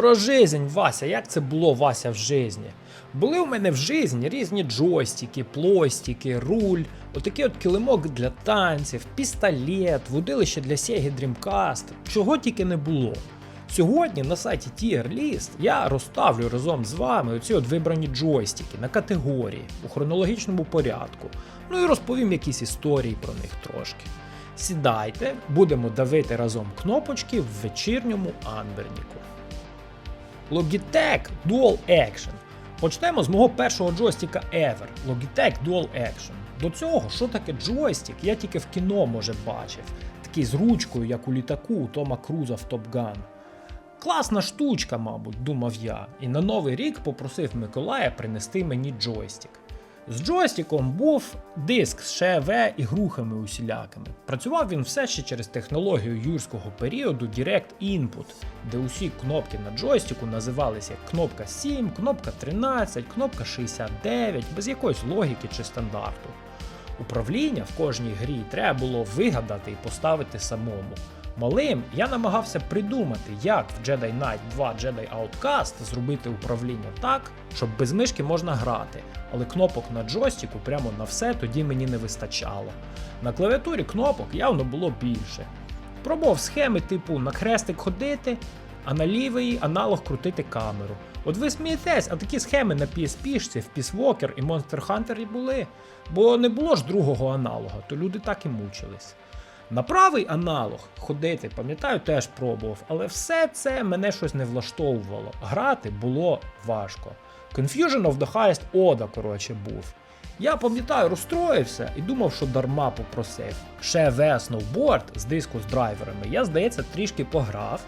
Про жизнь, Вася, як це було Вася в житті? Були у мене в житті різні джойстики, плойстики, руль, отакий от килимок для танців, пістолет, вудилище для Sega Dreamcast, чого тільки не було. Сьогодні на сайті Tier List я розставлю разом з вами оці от вибрані джойстики на категорії у хронологічному порядку. Ну і розповім якісь історії про них трошки. Сідайте, будемо давити разом кнопочки в вечірньому Анберніку. Logitech Dual Action. Почнемо з мого першого джойстика ever Logitech Dual Action. До цього, що таке джойстик, я тільки в кіно може бачив. Такий з ручкою, як у літаку у Тома Круза в Top Gun. Класна штучка, мабуть, думав я, і на новий рік попросив Миколая принести мені джойстик. З джойстиком був диск з ШВ і грухами усілякими. Працював він все ще через технологію юрського періоду Direct Input, де усі кнопки на джойстику називалися кнопка 7, кнопка 13, кнопка 69, без якоїсь логіки чи стандарту. Управління в кожній грі треба було вигадати і поставити самому. Малим я намагався придумати, як в Jedi Knight 2 Jedi Outcast зробити управління так, щоб без мишки можна грати, але кнопок на джойстику прямо на все тоді мені не вистачало. На клавіатурі кнопок явно було більше. Пробував схеми типу на хрестик ходити, а на лівий аналог крутити камеру. От ви смієтесь, а такі схеми на PSP, в Peace Walker і Monster Hunter були. Бо не було ж другого аналога, то люди так і мучились. На правий аналог ходити, пам'ятаю, теж пробував, але все це мене щось не влаштовувало. Грати було важко. Confusion of the highest Oda, коротше, був. Я пам'ятаю, розстроївся і думав, що дарма попросив. Ще V Snowboard з диску з драйверами я, здається, трішки пограв.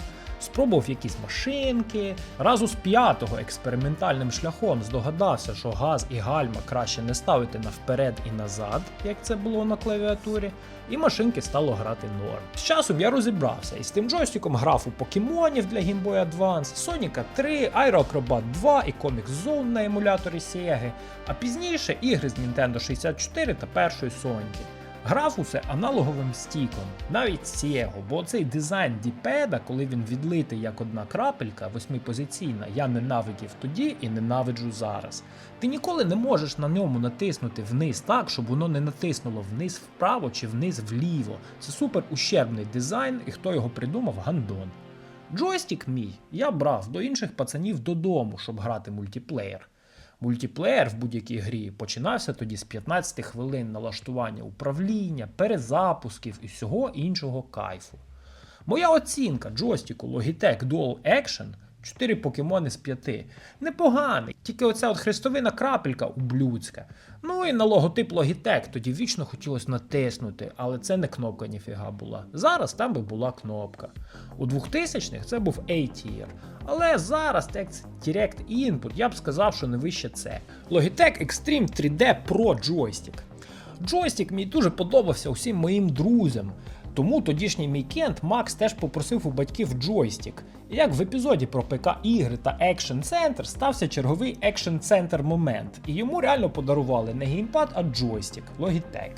Спробував якісь машинки. Разу з п'ятого експериментальним шляхом здогадався, що газ і гальма краще не ставити навперед і назад, як це було на клавіатурі, і машинки стало грати норм. З часом я розібрався і з тим джойстиком грав у покемонів для Game Boy Advance, Sonic 3, Aero Acrobat 2 і Comic Zone на емуляторі Sega, а пізніше ігри з Nintendo 64 та першої Sonic. Грав усе аналоговим стіком, навіть Сєго, бо цей дизайн діпеда, коли він відлитий як одна крапелька, восьмипозиційна, я ненавидів тоді і ненавиджу зараз. Ти ніколи не можеш на ньому натиснути вниз так, щоб воно не натиснуло вниз вправо чи вниз вліво. Це супер ущербний дизайн, і хто його придумав, гандон. Джойстик мій я брав до інших пацанів додому, щоб грати мультиплеєр. Мультиплеєр в будь-якій грі починався тоді з 15 хвилин налаштування управління, перезапусків і всього іншого кайфу. Моя оцінка джойстику Logitech Dual Action 4 покемони з 5. Непоганий, тільки оця от хрестовина крапелька ублюдська. Ну і на логотип Logitech тоді вічно хотілося натиснути, але це не кнопка ніфіга була. Зараз там би була кнопка. У 2000-х це був A-tier. Але зараз це Direct Input, я б сказав, що не вище це. Logitech Extreme 3D Pro Joystick. Джойстик мій дуже подобався усім моїм друзям. Тому тодішній мій кент Макс теж попросив у батьків джойстик. І як в епізоді про ПК ігри та Action Center стався черговий Action Center момент, і йому реально подарували не геймпад, а джойстик Logitech.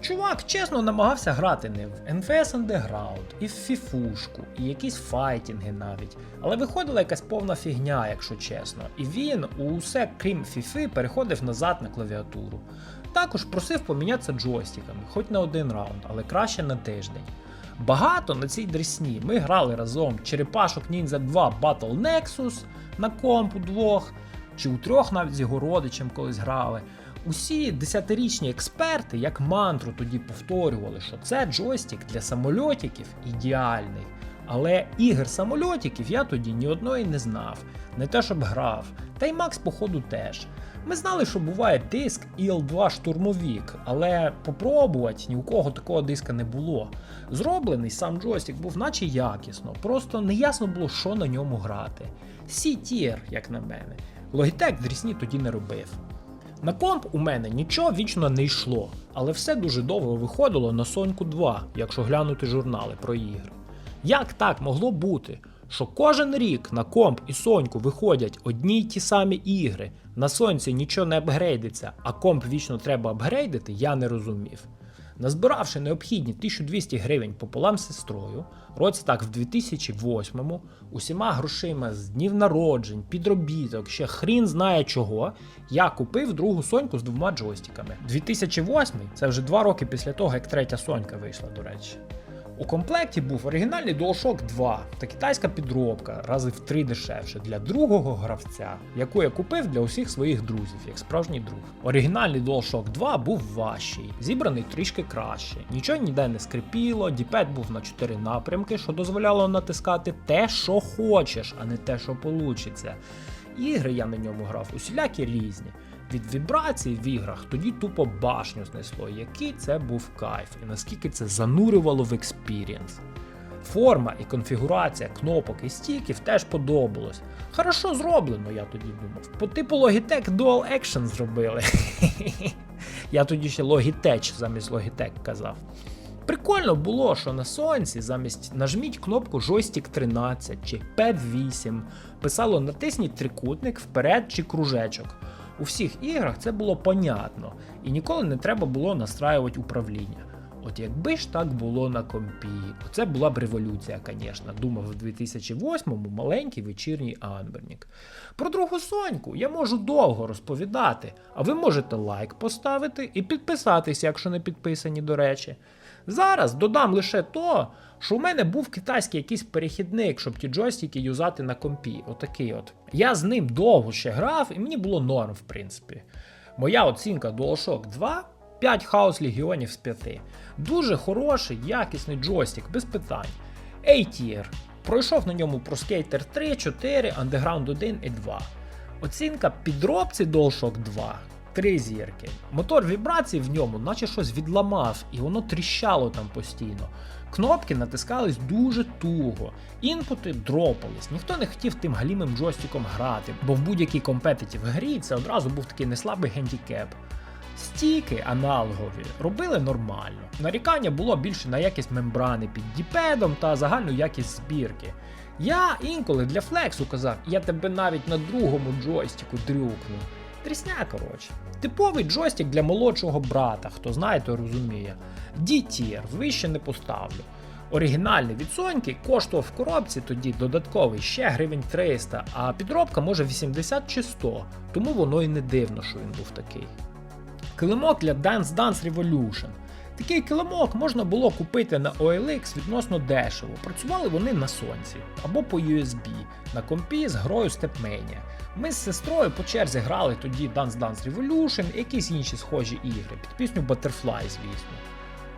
Чувак чесно намагався грати не в NFS Underground, і в фіфушку, і якісь файтінги навіть. Але виходила якась повна фігня, якщо чесно. І він усе крім фіфи переходив назад на клавіатуру. Також просив помінятися джойстиками, хоч на один раунд, але краще на тиждень. Багато на цій дресні ми грали разом Черепашок Ninja 2 Battle Nexus на компу двох, чи у трьох навіть з його родичем колись грали. Усі десятирічні експерти, як мантру, тоді повторювали, що це джойстик для самольотиків ідеальний. Але ігор самольотиків я тоді ні одної не знав, не те щоб грав, та й Макс, походу, теж. Ми знали, що буває диск IL-2 штурмовік, але попробувати ні у кого такого диска не було. Зроблений сам джойстик був наче якісно, просто неясно було, що на ньому грати. C-tier, як на мене. Logitech дрісні тоді не робив. На комп у мене нічого вічно не йшло, але все дуже довго виходило на Соньку 2, якщо глянути журнали про ігри. Як так могло бути, що кожен рік на комп і Соньку виходять одні й ті самі ігри, на сонці нічого не апгрейдиться, а комп вічно треба апгрейдити, я не розумів. Назбиравши необхідні 1200 гривень пополам з сестрою, році так в 2008-му, усіма грошима з днів народжень, підробіток, ще хрін знає чого, я купив другу соньку з двома джойстиками. 2008 це вже два роки після того, як третя сонька вийшла, до речі. У комплекті був оригінальний DualShock 2 та китайська підробка, рази в три дешевше для другого гравця, яку я купив для усіх своїх друзів, як справжній друг. Оригінальний DualShock 2 був важчий, зібраний трішки краще. Нічого ніде не скрипіло, діпет був на 4 напрямки, що дозволяло натискати те, що хочеш, а не те, що получиться. Ігри я на ньому грав усілякі різні. Від вібрацій в іграх тоді тупо башню знесло, який це був кайф, і наскільки це занурювало в експірієнс. Форма і конфігурація кнопок і стіків теж подобалось. Хорошо зроблено, я тоді думав. По типу Logitech Dual Action зробили. я тоді ще Logitech замість Logitech казав. Прикольно було, що на сонці замість нажміть кнопку Joystick 13 чи Pad 8 писало натисніть трикутник вперед чи кружечок. У всіх іграх це було понятно, і ніколи не треба було настраювати управління. От якби ж так було на компі, оце була б революція, звісно, думав в 2008-му маленький вечірній Анбернік. Про другу соньку я можу довго розповідати, а ви можете лайк поставити і підписатися, якщо не підписані, до речі. Зараз додам лише то, що у мене був китайський якийсь перехідник, щоб ті джойстики юзати на компі. Отакий от. Я з ним довго ще грав, і мені було норм, в принципі. Моя оцінка DualShock 2 5 хаос легіонів з 5. Дуже хороший, якісний джойстик, без питань. A-Tier. Пройшов на ньому Pro Skater 3, 4, Underground 1 і 2. Оцінка підробці DualShock 2. Три зірки. Мотор вібрацій в ньому, наче щось відламав, і воно тріщало там постійно. Кнопки натискались дуже туго, інпути дропались. Ніхто не хотів тим галімим джойстиком грати, бо в будь-якій компетитів грі це одразу був такий неслабий гендікеп. Стіки аналогові робили нормально. Нарікання було більше на якість мембрани під діпедом та загальну якість збірки. Я інколи для флексу казав, я тебе навіть на другому джойстику дрюкну. Трісня, коротше. Типовий джойстик для молодшого брата, хто знає, той розуміє. D-Tier, вище не поставлю. Оригінальний від Соньки коштував в коробці тоді додатковий ще гривень 300, а підробка може 80 чи 100, тому воно і не дивно, що він був такий. Килимок для Dance Dance Revolution. Такий килимок можна було купити на OLX відносно дешево. Працювали вони на сонці або по USB на компі з грою Stepmania. Ми з сестрою по черзі грали тоді Dance Dance Revolution і якісь інші схожі ігри під пісню Butterfly, звісно.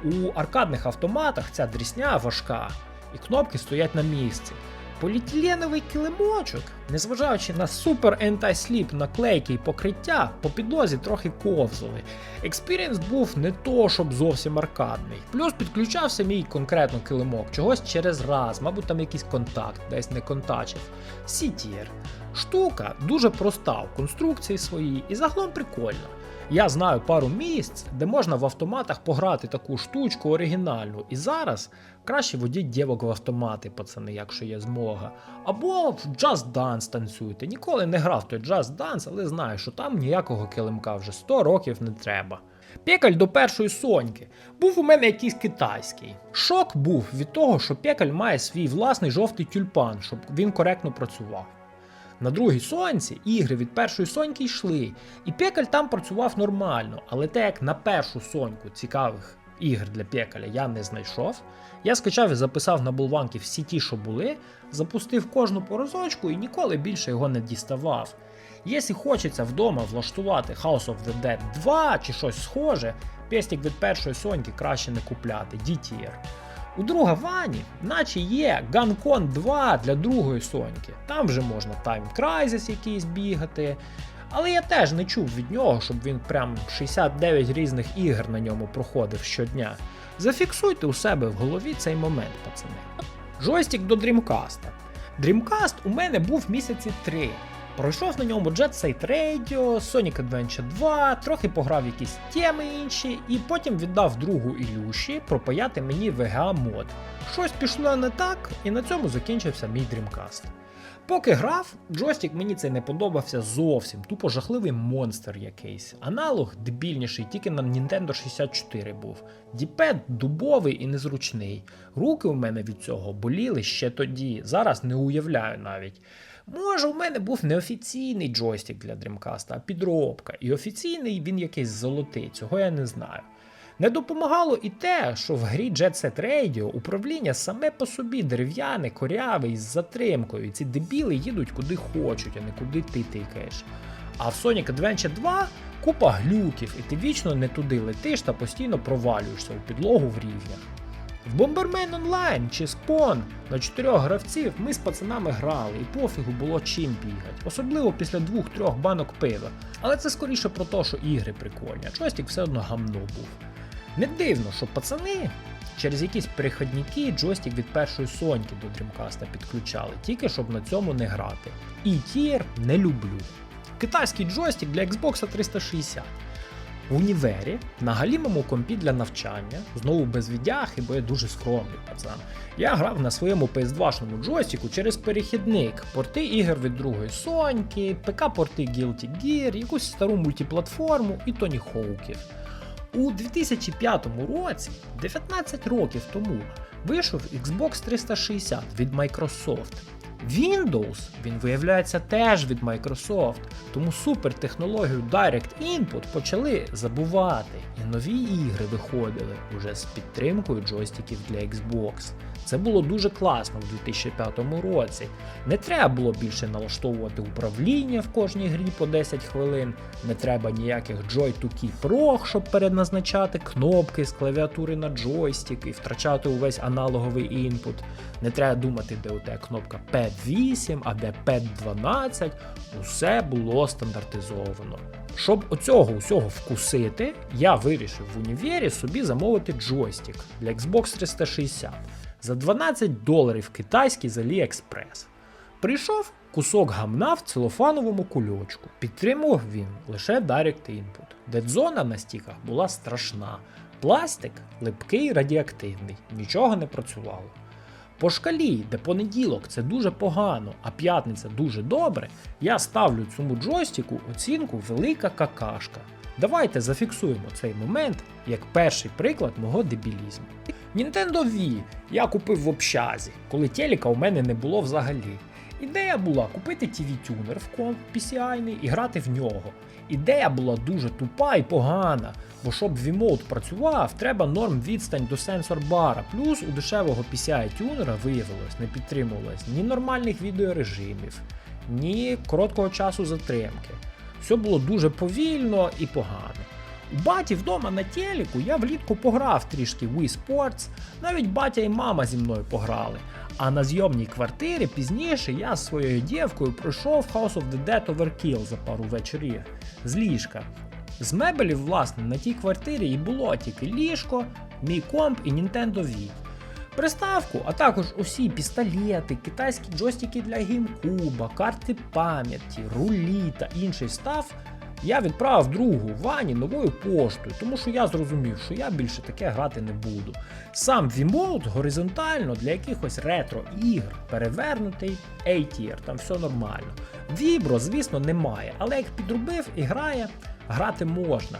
У аркадних автоматах ця дрісня важка, і кнопки стоять на місці. Поліетиленовий килимочок, незважаючи на супер anti-slip наклейки і покриття, по підлозі трохи ковзали. Експірієнс був не то, щоб зовсім аркадний. Плюс підключався мій конкретно килимок, чогось через раз, мабуть, там якийсь контакт, десь не контачив. C-Tier. Штука дуже проста в конструкції своїй і загалом прикольна. Я знаю пару місць, де можна в автоматах пограти таку штучку оригінальну. І зараз краще водіть дівок в автомати, пацани, якщо є змога. Або в Dance танцюйте. Ніколи не грав той Dance, але знаю, що там ніякого килимка вже 100 років не треба. Пекаль до першої соньки. Був у мене якийсь китайський. Шок був від того, що пекаль має свій власний жовтий тюльпан, щоб він коректно працював. На другій сонці ігри від першої соньки йшли, і пекаль там працював нормально, але те, як на першу соньку цікавих ігр для пекаля я не знайшов, я скачав і записав на болванки всі ті, що були, запустив кожну по разочку і ніколи більше його не діставав. Якщо хочеться вдома влаштувати House of the Dead 2 чи щось схоже, пестик від першої соньки краще не купляти, DTR. У друга Вані, наче є Gunкон 2 для другої соньки. Там вже можна Time Crisis якийсь бігати. Але я теж не чув від нього, щоб він прям 69 різних ігр на ньому проходив щодня. Зафіксуйте у себе в голові цей момент, пацани. Джойстик до Dreamcast. Dreamcast у мене був місяці 3. Пройшов на ньому Jet Set Radio, Sonic Adventure 2, трохи пограв якісь теми інші, і потім віддав другу Ілюші пропаяти мені VGA мод. Щось пішло не так, і на цьому закінчився мій Dreamcast. Поки грав, джойстик мені цей не подобався зовсім. Тупо жахливий монстр якийсь. Аналог дебільніший тільки на Nintendo 64 був. Діпед дубовий і незручний. Руки у мене від цього боліли ще тоді. Зараз не уявляю навіть. Може, у мене був неофіційний джойстик для Dreamcast, а підробка. І офіційний він якийсь золотий, цього я не знаю. Не допомагало і те, що в грі Jet Set Radio управління саме по собі дерев'яне, коряве із затримкою, і ці дебіли їдуть куди хочуть, а не куди ти тикаєш. А в Sonic Adventure 2 купа глюків, і ти вічно не туди летиш та постійно провалюєшся у підлогу в рівнях. В Bomberman Online чи Spawn на чотирьох гравців ми з пацанами грали, і пофігу було чим бігати, особливо після двох-трьох банок пива. Але це скоріше про те, що ігри прикольні, а джойстик все одно гамно був. Не дивно, що пацани через якісь переходники джойстик від першої соньки до Dreamcast підключали, тільки щоб на цьому не грати. І тір не люблю. Китайський джойстик для Xbox 360. В універі на галімому компі для навчання, знову без віддяхи, бо я дуже скромний пацан. Я грав на своєму PS2-шному джойстику через перехідник, порти ігор від другої Соньки, ПК-порти Guilty Gear, якусь стару мультиплатформу і Тоні Хоуків. У 2005 році, 19 років тому, вийшов Xbox 360 від Microsoft. Windows, він виявляється теж від Microsoft, тому супертехнологію Direct Input почали забувати, і нові ігри виходили уже з підтримкою джойстиків для Xbox. Це було дуже класно в 2005 році. Не треба було більше налаштовувати управління в кожній грі по 10 хвилин, не треба ніяких Joy to Key Pro, щоб переназначати кнопки з клавіатури на джойстик і втрачати увесь аналоговий інпут. Не треба думати, де у тебе кнопка Pad 8, а де Pad 12. Усе було стандартизовано. Щоб оцього усього вкусити, я вирішив в універі собі замовити джойстик для Xbox 360 за 12 доларів китайський з AliExpress. Прийшов кусок гамна в целофановому кульочку. Підтримував він лише Direct Input. Дедзона на стіках була страшна. Пластик липкий радіоактивний, нічого не працювало. По шкалі, де понеділок це дуже погано, а п'ятниця дуже добре, я ставлю цьому джойстику оцінку велика какашка. Давайте зафіксуємо цей момент як перший приклад мого дебілізму. Nintendo Wii я купив в общазі, коли телека у мене не було взагалі. Ідея була купити TV-тюнер в комп PCI і грати в нього. Ідея була дуже тупа і погана, бо щоб V-Mode працював, треба норм відстань до сенсор бара. Плюс у дешевого PCI-тюнера виявилось, не підтримувалось ні нормальних відеорежимів, ні короткого часу затримки. Все було дуже повільно і погано. Баті вдома на телеку я влітку пограв трішки Wii Sports, навіть батя і мама зі мною пограли. А на зйомній квартирі пізніше я з своєю дівкою пройшов House of the Dead Overkill за пару вечорів з ліжка. З мебелів, власне, на тій квартирі і було тільки ліжко, мій комп і Nintendo Wii. Приставку, а також усі пістолети, китайські джойстики для геймкуба, карти пам'яті, рулі та інший став я відправив другу Вані новою поштою, тому що я зрозумів, що я більше таке грати не буду. Сам V-Mode горизонтально для якихось ретро-ігр, перевернутий A-tier, там все нормально. Вібро, звісно, немає, але як підробив і грає, грати можна.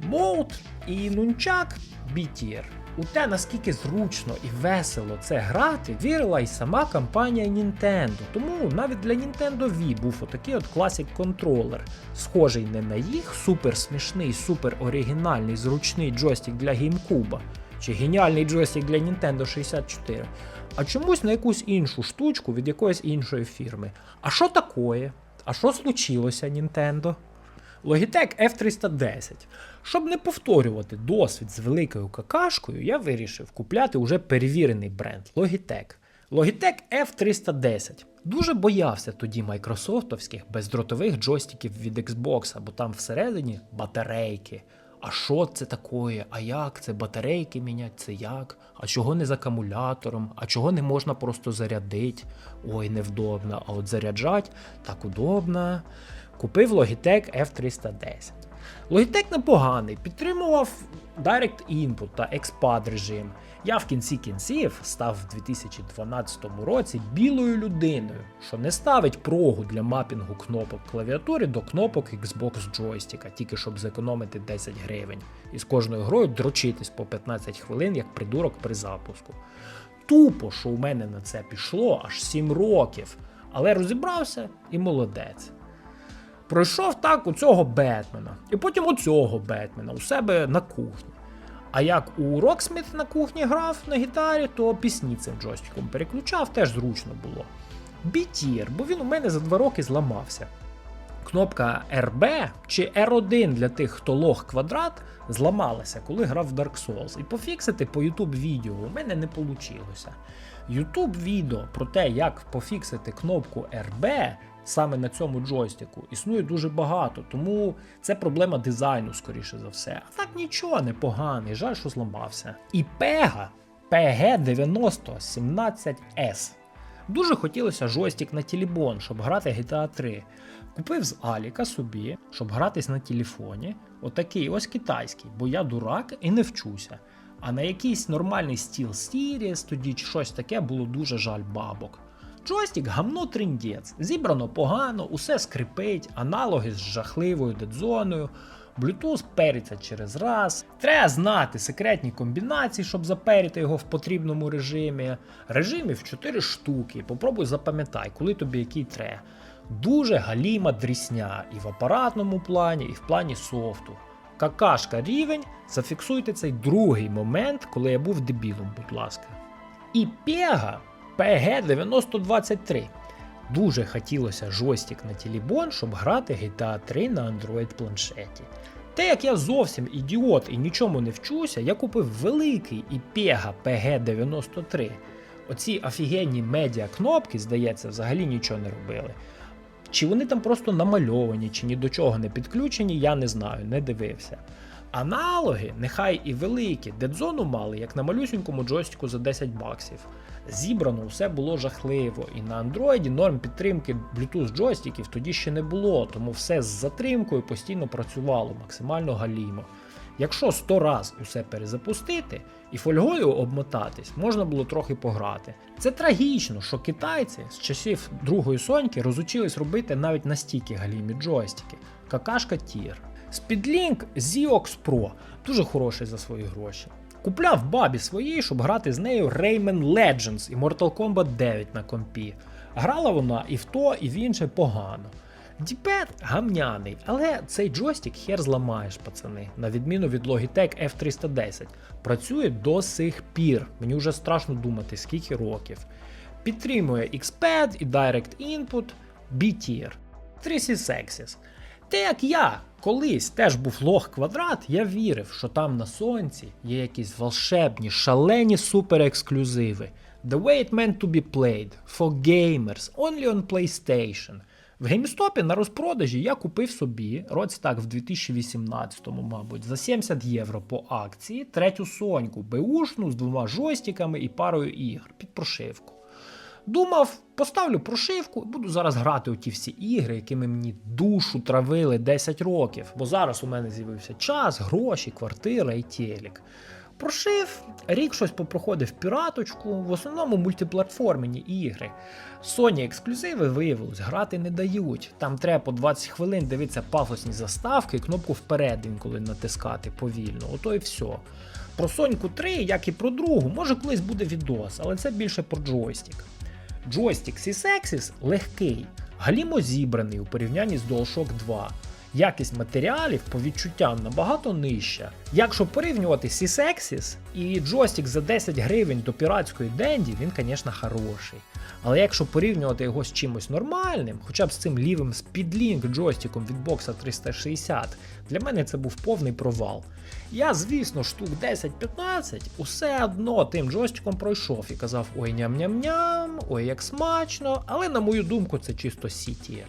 Мод і нунчак B-tier. У те, наскільки зручно і весело це грати, вірила й сама компанія Nintendo. Тому навіть для Nintendo Wii був отакий от Classic контролер, схожий не на їх супер смішний, супер оригінальний зручний джойстик для GameCube, чи геніальний джойстик для Nintendo 64, а чомусь на якусь іншу штучку від якоїсь іншої фірми. А що такое? А що случилося, Nintendo? Logitech F310. Щоб не повторювати досвід з великою какашкою, я вирішив купляти уже перевірений бренд Logitech. Logitech F310. Дуже боявся тоді майкрософтовських бездротових джойстиків від Xbox, бо там всередині батарейки. А що це таке? А як це батарейки мінять? Це як? А чого не з акумулятором? А чого не можна просто зарядити? Ой, невдобно. А от заряджать так удобно. Купив Logitech F310. Logitech непоганий, підтримував Direct Input та Expad режим. Я в кінці кінців став в 2012 році білою людиною, що не ставить прогу для мапінгу кнопок клавіатури до кнопок Xbox джойстика, тільки щоб зекономити 10 гривень. І з кожною грою дрочитись по 15 хвилин як придурок при запуску. Тупо, що у мене на це пішло аж 7 років, але розібрався і молодець. Пройшов так у цього Бетмена, і потім у цього Бетмена у себе на кухні. А як у Роксміт на кухні грав на гітарі, то пісні цим джойстиком переключав, теж зручно було. Бітір, бо він у мене за два роки зламався. Кнопка RB чи R1 для тих, хто лог квадрат, зламалася, коли грав в Dark Souls. І пофіксити по YouTube відео у мене не вийшло. YouTube відео про те, як пофіксити кнопку RB саме на цьому джойстику, існує дуже багато, тому це проблема дизайну, скоріше за все. А так нічого непоганий, жаль, що зламався. І Pega PG9017S. Дуже хотілося джойстик на телебон, щоб грати GTA 3. Купив з Аліка собі, щоб гратись на телефоні. Отакий ось китайський, бо я дурак і не вчуся. А на якийсь нормальний стіл Series тоді чи щось таке було дуже жаль бабок. Джойстик гамно триндець, зібрано погано, усе скрипить, аналоги з жахливою дедзоною, Bluetooth периться через раз. Треба знати секретні комбінації, щоб заперити його в потрібному режимі. Режимів 4 штуки. Попробуй запам'ятай, коли тобі який треба. Дуже галіма дрісня і в апаратному плані, і в плані софту. Какашка рівень, зафіксуйте цей другий момент, коли я був дебілом, будь ласка. І Pega PG9023. Дуже хотілося жостик на телебон, щоб грати GTA 3 на Android планшеті. Те, як я зовсім ідіот і нічому не вчуся, я купив великий IPEGA PG93. Оці офігенні медіа кнопки, здається, взагалі нічого не робили. Чи вони там просто намальовані, чи ні до чого не підключені, я не знаю, не дивився. Аналоги, нехай і великі, дедзону мали, як на малюсінькому джойстику за 10 баксів. Зібрано все було жахливо, і на Android норм підтримки Bluetooth джойстиків тоді ще не було, тому все з затримкою постійно працювало, максимально галімо. Якщо 100 раз усе перезапустити і фольгою обмотатись, можна було трохи пограти. Це трагічно, що китайці з часів другої соньки розучились робити навіть настільки галімі джойстики. Какашка тір. Speedlink Ziox Pro дуже хороший за свої гроші. Купляв бабі своїй, щоб грати з нею Rayman Legends і Mortal Kombat 9 на компі. Грала вона і в то, і в інше погано. Діпет гамняний, але цей джойстик хер зламаєш, пацани, на відміну від Logitech F310. Працює до сих пір. Мені вже страшно думати, скільки років. Підтримує Xpad і Direct Input, B-Tier, 3C Sexes. Те, як я колись теж був лох квадрат, я вірив, що там на сонці є якісь волшебні, шалені суперексклюзиви. The way it meant to be played, for gamers, only on PlayStation. В GameStop на розпродажі я купив собі, році так в 2018-му, мабуть, за 70 євро по акції третю соньку, беушну з двома жойстиками і парою ігр під прошивку. Думав, поставлю прошивку і буду зараз грати у ті всі ігри, якими мені душу травили 10 років. Бо зараз у мене з'явився час, гроші, квартира і телек. Прошив, рік щось попроходив піраточку, в основному мультиплатформені ігри. Sony ексклюзиви виявилось, грати не дають. Там треба по 20 хвилин дивитися пафосні заставки, кнопку вперед інколи натискати повільно. Ото і все. Про Соньку 3, як і про другу, може колись буде відос, але це більше про джойстик. Джойстик C-Sexis легкий, галімо зібраний у порівнянні з DualShock 2. Якість матеріалів по відчуттям набагато нижча. Якщо порівнювати C-Sexis і джойстик за 10 гривень до піратської денді, він, звісно, хороший. Але якщо порівнювати його з чимось нормальним, хоча б з цим лівим Speedlink джойстиком від бокса 360, для мене це був повний провал. Я, звісно, штук 10-15 усе одно тим джойстиком пройшов і казав: ой ням-ням-ням, ой як смачно, але на мою думку це чисто C-tier.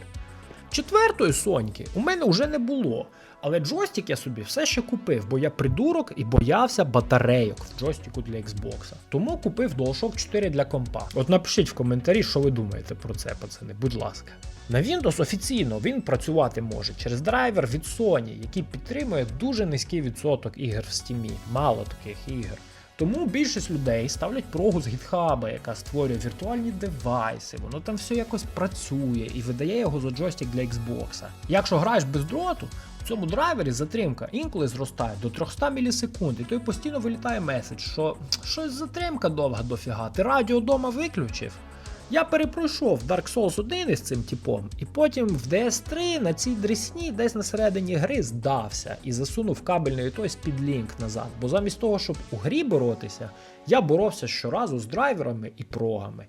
Четвертої соньки у мене вже не було. Але джойстик я собі все ще купив, бо я придурок і боявся батарейок в джойстику для Xbox. Тому купив DualShock 4 для компа. От напишіть в коментарі, що ви думаєте про це, пацани, будь ласка. На Windows офіційно він працювати може через драйвер від Sony, який підтримує дуже низький відсоток ігор в Steam. Мало таких ігор. Тому більшість людей ставлять прогу з гітхаба, яка створює віртуальні девайси, воно там все якось працює і видає його за джойстик для Xbox. Якщо граєш без дроту, в цьому драйвері затримка інколи зростає до 300 мілісекунд, і той постійно вилітає меседж, що щось затримка довга дофіга, ти радіо дома виключив. Я перепройшов Dark Souls 1 із цим типом, і потім в DS3 на цій дрісні десь на середині гри здався і засунув кабельний той спідлінк назад. Бо замість того, щоб у грі боротися, я боровся щоразу з драйверами і прогами.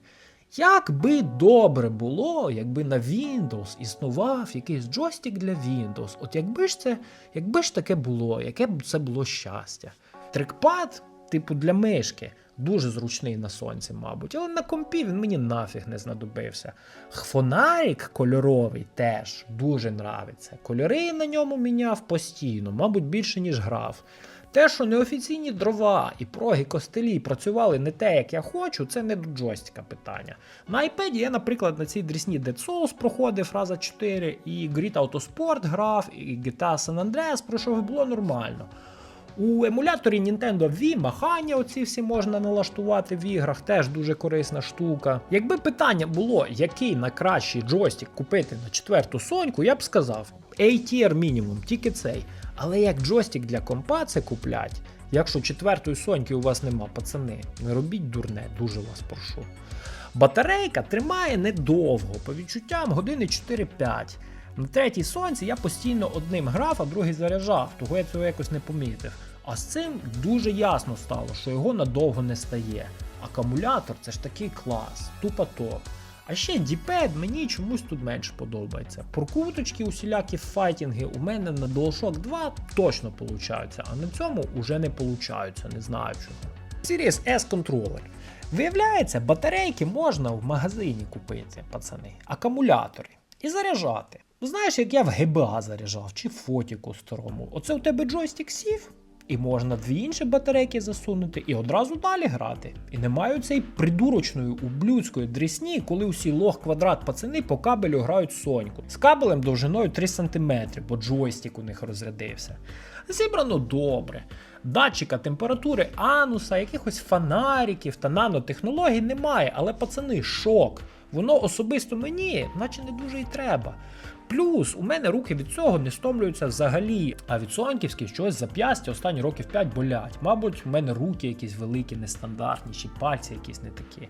Як би добре було, якби на Windows існував якийсь джойстик для Windows. От якби ж це, якби ж таке було, яке б це було щастя. Трекпад, типу для мишки, дуже зручний на сонці, мабуть, але на компі він мені нафіг не знадобився. Фонарик кольоровий теж дуже нравиться. Кольори на ньому міняв постійно, мабуть, більше, ніж грав. Те, що неофіційні дрова і проги костелі працювали не те, як я хочу, це не до джойстика питання. На iPad я, наприклад, на цій дрісні Dead Souls проходив раза 4, і Grid Autosport грав, і GTA San Andreas пройшов, було нормально. У емуляторі Nintendo Wii махання оці всі можна налаштувати в іграх, теж дуже корисна штука. Якби питання було, який найкращий джойстик купити на четверту соньку, я б сказав A-tier мінімум, тільки цей. Але як джойстик для компа це куплять, якщо четвертої соньки у вас нема, пацани, не робіть дурне, дуже вас прошу. Батарейка тримає недовго, по відчуттям години 4-5. На третій сонці я постійно одним грав, а другий заряджав, того я цього якось не помітив. А з цим дуже ясно стало, що його надовго не стає. Акумулятор це ж такий клас, тупо топ. А ще діпед мені чомусь тут менше подобається. Прокруточки усілякі файтінги у мене на DualShock 2 точно получаються, а на цьому уже не получаються, не знаю чого. Series S контролер. Виявляється, батарейки можна в магазині купити, пацани, акумулятори і заряджати. Ну, Знаєш, як я в ГБА заряджав чи фотіку старому. Оце у тебе джойстик сів, і можна дві інші батарейки засунути і одразу далі грати. І немає цієї придурочної ублюдської дрісні, коли усі лох квадрат пацани по кабелю грають соньку. З кабелем довжиною 3 см, бо джойстик у них розрядився. Зібрано добре. Датчика температури ануса, якихось фонариків та нанотехнологій немає, але пацани, шок. Воно особисто мені, наче не дуже й треба. Плюс у мене руки від цього не стомлюються взагалі, а від соньківських щось зап'ястя останні років 5 болять. Мабуть, у мене руки якісь великі, нестандартні, чи пальці якісь не такі.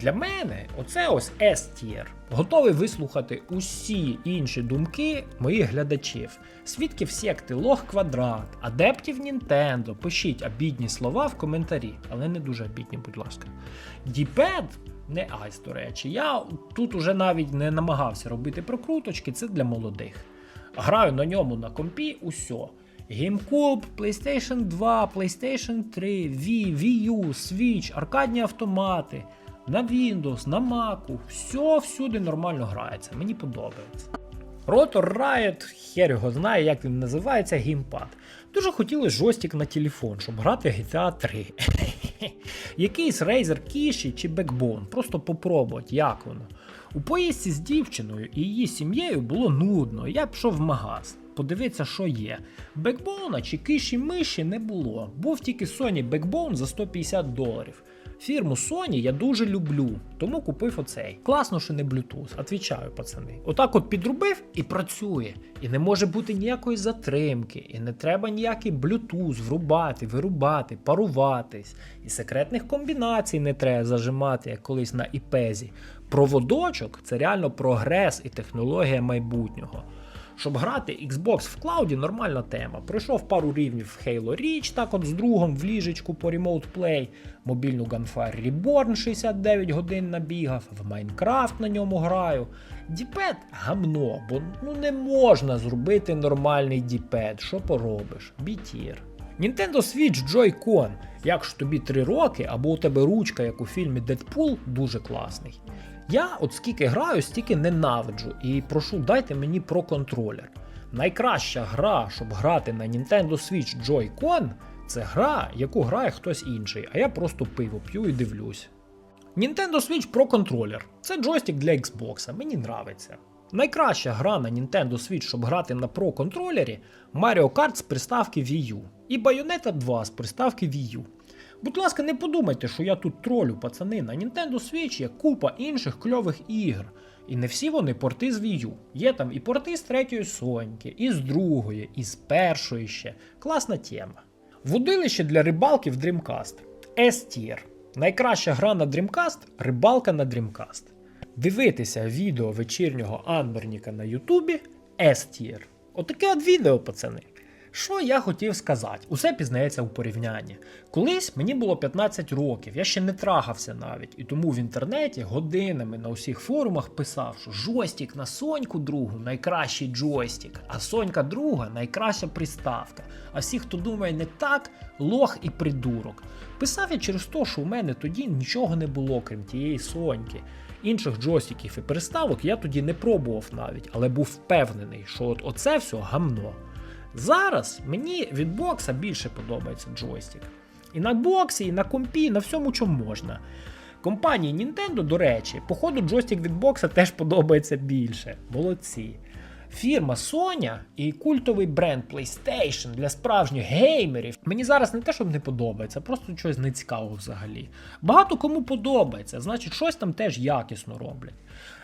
Для мене оце ось S-tier. Готовий вислухати усі інші думки моїх глядачів. Свідків секти Лох Квадрат, адептів Нінтендо. Пишіть обідні слова в коментарі, але не дуже обідні, будь ласка. Діпед не айс, до речі. Я тут уже навіть не намагався робити прокруточки, це для молодих. Граю на ньому на компі усьо. GameCube, PlayStation 2, PlayStation 3, Wii, Wii U, Switch, аркадні автомати, на Windows, на Mac, все всюди нормально грається. Мені подобається. Rotor Riot, хер його знає, як він називається, геймпад. Дуже хотіли жостик на телефон, щоб грати GTA 3. Якийсь Razer Kishi чи Backbone, просто попробувати, як воно. У поїздці з дівчиною і її сім'єю було нудно, я пішов в магаз. Подивитися, що є. Бекбоуна чи киші миші не було. Був тільки Sony Backbone за 150 доларів. Фірму Sony я дуже люблю, тому купив оцей. Класно, що не Bluetooth, отвічаю, пацани. Отак от підрубив і працює. І не може бути ніякої затримки, і не треба ніякий Bluetooth врубати, вирубати, паруватись. І секретних комбінацій не треба зажимати, як колись на іпезі. Проводочок це реально прогрес і технологія майбутнього. Щоб грати Xbox в клауді нормальна тема. Пройшов пару рівнів в Halo Reach, так от з другом в ліжечку по Remote Play, мобільну Gunfire Reborn 69 годин набігав, в Майнкрафт на ньому граю. Діпед гамно, бо ну не можна зробити нормальний діпед. Що поробиш? Бітір. Nintendo Switch Joy-Con. Якщо тобі 3 роки, або у тебе ручка, як у фільмі Deadpool, дуже класний. Я от скільки граю, стільки ненавиджу і прошу, дайте мені про контролер. Найкраща гра, щоб грати на Nintendo Switch Joy-Con, це гра, яку грає хтось інший, а я просто пиво п'ю і дивлюсь. Nintendo Switch Pro Controller це джойстик для Xbox, мені нравиться. Найкраща гра на Nintendo Switch, щоб грати на Pro контролері Mario Kart з приставки Wii U і Bayonetta 2 з приставки Wii U. Будь ласка, не подумайте, що я тут тролю, пацани. На Nintendo Switch є купа інших кльових ігр. І не всі вони порти з Wii U. Є там і порти з третьої Соньки, і з другої, і з першої ще. Класна тема. Водилище для рибалки в Dreamcast. S-Tier. Найкраща гра на Dreamcast рибалка на Dreamcast. Дивитися відео вечірнього Анберніка на Ютубі S-Tier. Отаке от відео, пацани. Що я хотів сказати? Усе пізнається у порівнянні. Колись мені було 15 років, я ще не трахався навіть, і тому в інтернеті годинами на усіх форумах писав, що жойстик на Соньку другу найкращий джойстик, а Сонька друга найкраща приставка. А всі, хто думає не так, лох і придурок. Писав я через те, що у мене тоді нічого не було, крім тієї Соньки. Інших джойстиків і приставок я тоді не пробував навіть, але був впевнений, що от оце все гамно. Зараз мені від бокса більше подобається джойстик. І на боксі, і на компі, і на всьому, чому можна. Компанії Nintendo, до речі, походу джойстик від бокса теж подобається більше. Молодці. Фірма Sony і культовий бренд PlayStation для справжніх геймерів мені зараз не те, щоб не подобається, просто щось не цікаво взагалі. Багато кому подобається, значить, щось там теж якісно роблять.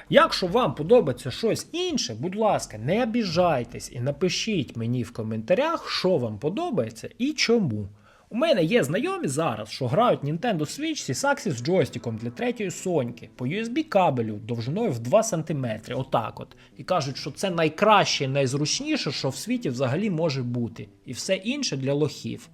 Якщо вам подобається щось інше, будь ласка, не обіжайтесь і напишіть мені в коментарях, що вам подобається і чому. У мене є знайомі зараз, що грають Nintendo Switch Сісаксі з джойстиком для третьої соньки по USB кабелю довжиною в 2 см, отак от. І кажуть, що це найкраще і найзручніше, що в світі взагалі може бути. І все інше для лохів.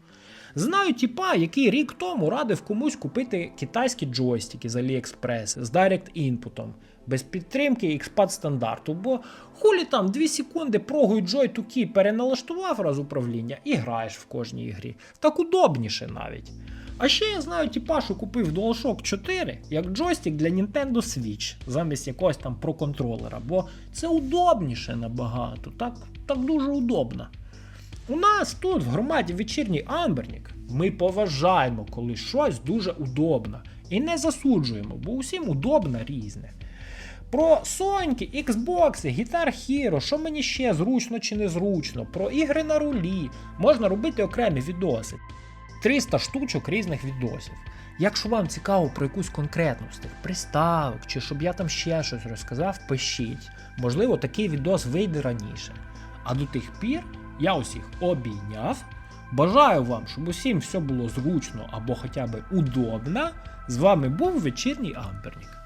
Знаю тіпа, який рік тому радив комусь купити китайські джойстики з AliExpress з Direct Input, без підтримки XPAD стандарту, бо хулі там 2 секунди прогою Joy to Key переналаштував раз управління і граєш в кожній грі. Так удобніше навіть. А ще я знаю тіпа, що купив DualShock 4 як джойстик для Nintendo Switch замість якогось там проконтролера, бо це удобніше набагато, так, так дуже удобно. У нас тут в громаді вечірній Амбернік ми поважаємо, коли щось дуже удобно. І не засуджуємо, бо усім удобно різне. Про Соньки, Xbox, Guitar Hero, що мені ще зручно чи незручно, про ігри на рулі можна робити окремі відоси. 300 штучок різних відосів. Якщо вам цікаво про якусь конкретну з тих приставок, чи щоб я там ще щось розказав, пишіть. Можливо, такий відос вийде раніше. А до тих пір я усіх обійняв. Бажаю вам, щоб усім все було зручно або хоча б удобно. З вами був вечірній Ампернік.